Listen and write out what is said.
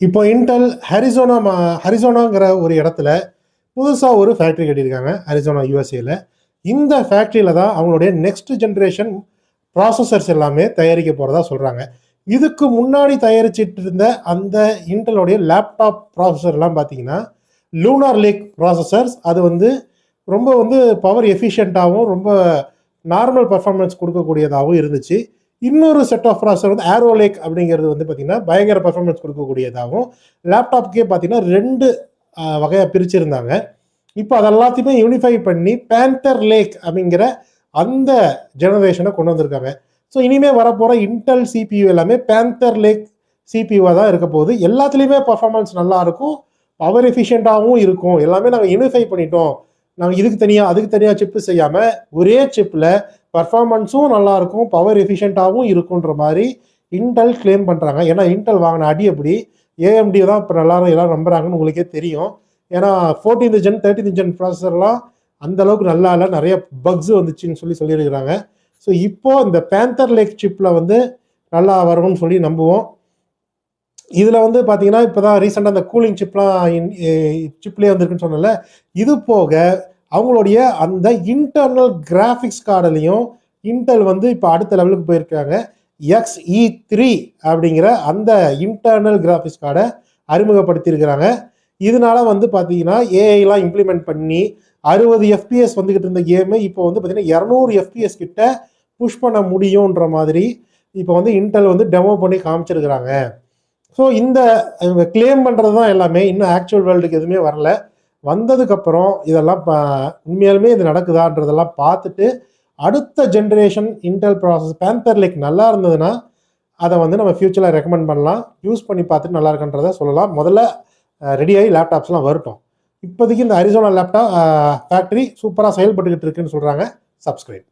இப்போ இன்டெல் ஹரிசோனா மா ஹரிசோனாங்கிற ஒரு இடத்துல புதுசாக ஒரு ஃபேக்ட்ரி கட்டியிருக்காங்க ஹரிசோனா யூஎஸ்ஏல இந்த ஃபேக்ட்ரியில் தான் அவங்களுடைய நெக்ஸ்ட் ஜென்ரேஷன் ப்ராசஸர்ஸ் எல்லாமே தயாரிக்க போகிறதா சொல்கிறாங்க இதுக்கு முன்னாடி தயாரிச்சிட்டு இருந்த அந்த இன்டலுடைய லேப்டாப் ப்ராசஸர்லாம் பார்த்தீங்கன்னா லூனார் லேக் ப்ராசஸர்ஸ் அது வந்து ரொம்ப வந்து பவர் எஃபிஷியண்ட்டாகவும் ரொம்ப நார்மல் பர்ஃபார்மன்ஸ் கொடுக்கக்கூடியதாகவும் இருந்துச்சு. இன்னொரு செட் ஆஃப் ப்ராசஸர் வந்து ஆரோ லேக் அப்படிங்கிறது வந்து பார்த்தீங்கன்னா பயங்கர பர்ஃபார்மன்ஸ் கொடுக்கக்கூடியதாகவும் லேப்டாப்க்கே பார்த்தீங்கன்னா ரெண்டு வகையாக பிரிச்சிருந்தாங்க. இப்போ அதெல்லாத்தையுமே யூனிஃபை பண்ணி பேந்தர் லேக் அப்படிங்கிற அந்த ஜெனரேஷனை கொண்டு வந்திருக்காங்க. ஸோ இனிமேல் வரப்போகிற இன்டெல் சிபியூ எல்லாமே பேந்தர் லேக் சிபியூவாக தான் இருக்க போகுது. எல்லாத்துலேயுமே பர்ஃபார்மன்ஸ் நல்லாயிருக்கும் பவர் எஃபிஷியண்ட்டாகவும் இருக்கும். எல்லாமே நாங்கள் யூனிஃபை பண்ணிட்டோம். நாங்கள் இதுக்கு தனியாக அதுக்கு தனியாக சிப்பு செய்யாமல் ஒரே சிப்பில் பர்ஃபார்மன்ஸும் நல்லாயிருக்கும் பவர் எஃபிஷியண்ட்டாகவும் இருக்குன்ற மாதிரி இன்டெல் கிளைம் பண்ணுறாங்க ஏன்னா இன்டெல் வாங்கின அடி அப்படி ஏஎம்டி தான் இப்போ எல்லாரும் எல்லாரும் நம்புகிறாங்கன்னு உங்களுக்கே தெரியும். ஏன்னா ஃபோர்டீன்த் ஜென் தேர்ட்டீன் ஜென் ப்ராசஸர்லாம் அந்தளவுக்கு நல்லா இல்லை. நிறைய பக்ஸ் வந்துச்சுன்னு சொல்லி சொல்லியிருக்கிறாங்க. ஸோ இப்போது இந்த பேந்தர் லேக் சிப்பில் வந்து நல்லா வரும்னு சொல்லி நம்புவோம். இதில் வந்து பார்த்தீங்கன்னா இப்போ தான் ரீசெண்டாக அந்த கூலிங் சிப்லாம் சிப்லேயே வந்திருக்குன்னு சொன்னல இது போக அவங்களுடைய அந்த இன்டர்னல் கிராஃபிக்ஸ் கார்டுலையும் இன்டெல் வந்து இப்போ அடுத்த லெவலுக்கு போயிருக்காங்க. எக்ஸ்இ த்ரீ அப்படிங்கிற அந்த இன்டர்னல் கிராஃபிக்ஸ் கார்டை அறிமுகப்படுத்தியிருக்கிறாங்க. இதனால வந்து பார்த்தீங்கன்னா ஏஐலாம் இம்ப்ளிமெண்ட் பண்ணி அறுபது எஃபிஎஸ் வந்துக்கிட்டு இருந்த கேமு இப்போ வந்து பார்த்தீங்கன்னா இரநூறு எஃபிஎஸ் கிட்ட புஷ் பண்ண முடியுன்ற மாதிரி இப்போ வந்து இன்டெல் வந்து டெமோ பண்ணி காமிச்சிருக்கிறாங்க. ஸோ இந்த கிளைம் பண்ணுறது தான் எல்லாமே. இன்னும் ஆக்சுவல் வேர்ல்டுக்கு எதுவுமே வரல. வந்ததுக்கப்புறம் இதெல்லாம் உண்மையாலுமே இது நடக்குதான்றதெல்லாம் பார்த்துட்டு அடுத்த generation Intel process Panther Lake நல்லா இருந்ததுன்னா அதை வந்து நம்ம ஃப்யூச்சரில் ரெக்கமெண்ட் பண்ணலாம். யூஸ் பண்ணி பார்த்துட்டு நல்லா இருக்குன்றதை சொல்லலாம். முதல்ல ரெடியாகி லேப்டாப்ஸ்லாம் வரட்டும். இப்போதைக்கு இந்த அரிசோனா லேப்டாப் ஃபேக்ட்ரி சூப்பராக செயல்பட்டுக்கிட்டு இருக்குன்னு சொல்கிறாங்க சப்ஸ்கிரைப்